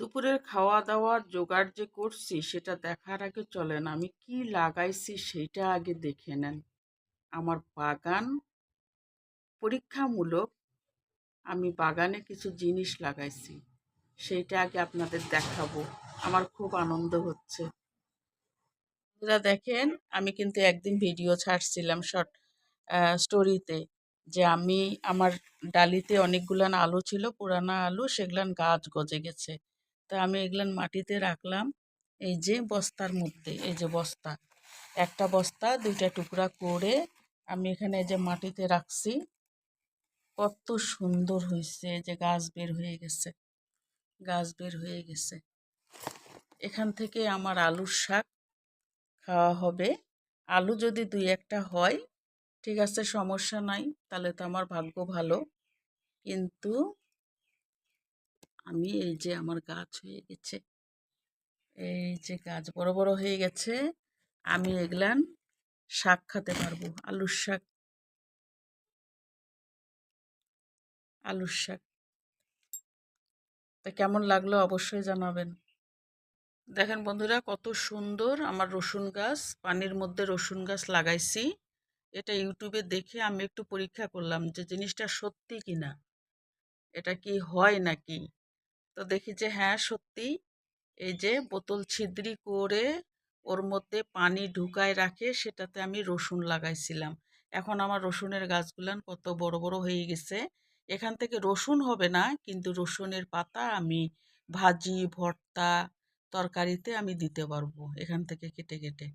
দুপুরের খাওয়া দাওয়ার জোগাড় যে করছি, সেটা দেখার আগে চলেন, আমি কি লাগাইছি সেইটা আগে দেখে নেন। আমার বাগান পরীক্ষামূলক আমি বাগানে কিছু জিনিস লাগাইছি, সেইটা আগে আপনাদের দেখাবো, আমার খুব আনন্দ হচ্ছে। বন্ধুরা দেখেন, আমি কিন্তু একদিন ভিডিও ছাড়ছিলাম শর্ট স্টোরিতে যে আমি আমার ডালিতে অনেকগুলান আলু ছিল, পুরানা আলু, সেগুলান গাছ গজে গেছে। তা আমি এগুলান মাটিতে রাখলাম। এই যে বস্তার মধ্যে, এই যে বস্তা। একটা বস্তা, দুইটা টুকরা করে আমি এখানে যে মাটিতে রাখছি। কত সুন্দর হয়েছে যে গাছ বের হয়ে গেছে, গাছ বের হয়ে গেছে। এখান থেকে আমার আলুর শাক খাওয়া হবে। আলু যদি দুই একটা হয়, ঠিক আছে, সমস্যা নাই, তাহলে তো আমার ভাগ্য ভালো। কিন্তু আমি এই যে আমার গাছ হয়ে গেছে, এই যে গাছ বড় বড় হয়ে গেছে, আমি এগুলান শাক খেতে পারব, আলুর শাক। আলুর শাক। তা কেমন লাগল অবশ্যই জানাবেন। দেখেন বন্ধুরা কত সুন্দর আমার রসুন গাছ, পানির মধ্যে রসুন গাছ লাগাইছি। এটা ইউটিউবে দেখে আমি একটু পরীক্ষা করলাম যে জিনিসটা সত্যি কি না এটা কি হয় নাকি? তো দেখি যে হ্যাঁ সত্যি এই যে বোতল ছিদ্রি করে ওর মধ্যে পানি ঢুকায় রাখে, সেটাতে আমি রসুন লাগাইছিলাম। এখন আমার রসুনের গাছগুলান কত বড় বড় হয়ে গেছে। এখান থেকে রসুন হবে না, কিন্তু রসুনের পাতা আমি ভাজি, ভর্তা তরকারিতে আমি দিতে পারব এখান থেকে কেটে কেটে।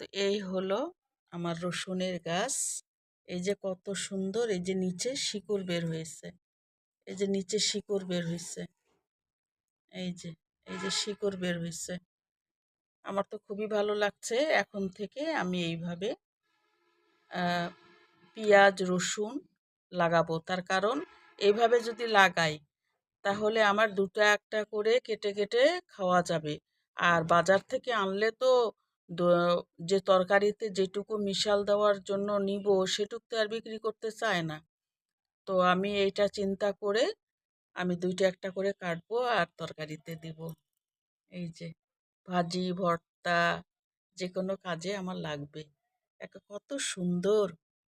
তো এই হলো আমার রসুনের গাছ। এই যে কত সুন্দর, এই যে নিচে শিকড় বের হয়েছে। এই যে নিচে শিকড় বের হয়েছে। এই যে এই যে শিকড় বের হয়েছে আমার তো খুবই ভালো লাগছে। এখন থেকে আমি এইভাবে পেঁয়াজ, রসুন লাগাবো। তার কারণ এইভাবে যদি লাগাই, তাহলে আমার দুটো একটা করে কেটে কেটে খাওয়া যাবে। আর বাজার থেকে আনলে তো যে তরকারিতে যেটুকু মিশাল দেওয়ার জন্য নিব, সেটুক তো আর বিক্রি করতে চায় না। তো আমি এইটা চিন্তা করে আমি দুইটা একটা করে কাটবো আর তরকারিতে দিব। এই যে ভাজি, ভর্তা যে কোনো কাজে আমার লাগবে। একটা কত সুন্দর!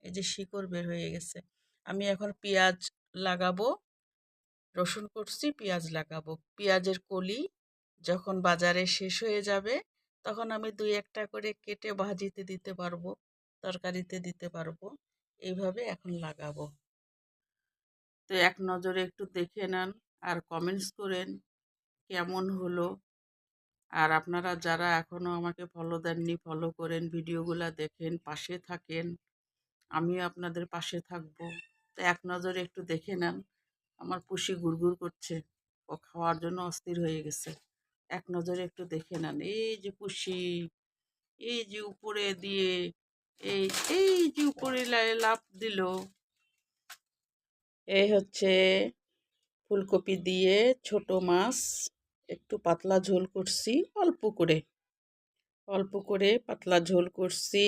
এই যে শিকড় বের হয়ে গেছে। আমি এখন পেঁয়াজ লাগাবো, রসুন করছি, পেঁয়াজ লাগাবো। পেঁয়াজের কলি যখন বাজারে শেষ হয়ে যাবে, তখন আমি দুই একটা করে কেটে ভাজিতে দিতে পারব, তরকারিতে দিতে পারব। এইভাবে এখন লাগাবো। তো এক নজরে একটু দেখে নেন আর কমেন্টস করেন, কেমন হলো? আর আপনারা যারা এখনও আমাকে ফলো দেননি ফলো করেন ভিডিওগুলো দেখেন, পাশে থাকেন, আমিও আপনাদের পাশে থাকব। তো এক নজরে একটু দেখে নেন, আমার পুষি গুড়গুড় করছে, ও খাওয়ার জন্য অস্থির হয়ে গেছে। এক নজরে একটু দেখে নেন, এই যে পুষি, এই যে উপরে দিয়ে, এই এই যে উপরে লাভ দিল এই হচ্ছে ফুলকপি দিয়ে ছোট মাছ একটু পাতলা ঝোল করছি, অল্প করে। অল্প করে পাতলা ঝোল করছি।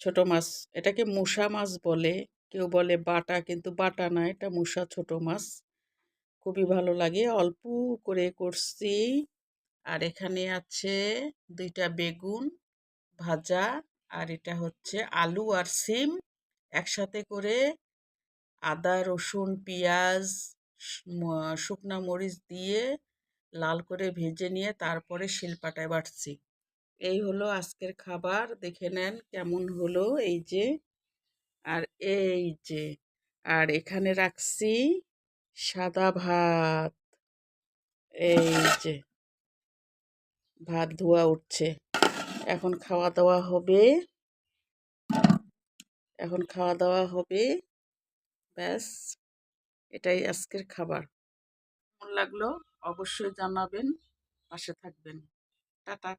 ছোট মাছ, এটাকে মুসা মাছ বলে। কেউ বলে বাটা, কিন্তু বাটা না, এটা মুসা ছোট মাছ। খুবই ভালো লাগে, অল্প করে করছি। আর এখানে আছে দুইটা বেগুন ভাজা, আর এটা হচ্ছে আলু আর সিম একসাথে করে আদা, রসুন, পেঁয়াজ শুকনা মরিচ দিয়ে লাল করে ভেজে নিয়ে তারপরে শিলপাটায় বাটছি। এই হলো আজকের খাবার। দেখে নেন কেমন হলো এই যে। আর এই যে, আর এখানে রাখছি সাদা ভাত। এই যে, ভাত ধোয়া উঠছে। এখন খাওয়া দাওয়া হবে। এখন খাওয়া দাওয়া হবে। ব্যাস এটাই আজকের খাবার। কেমন লাগল? অবশ্যই জানাবেন। পাশে থাকবেন। টাটা।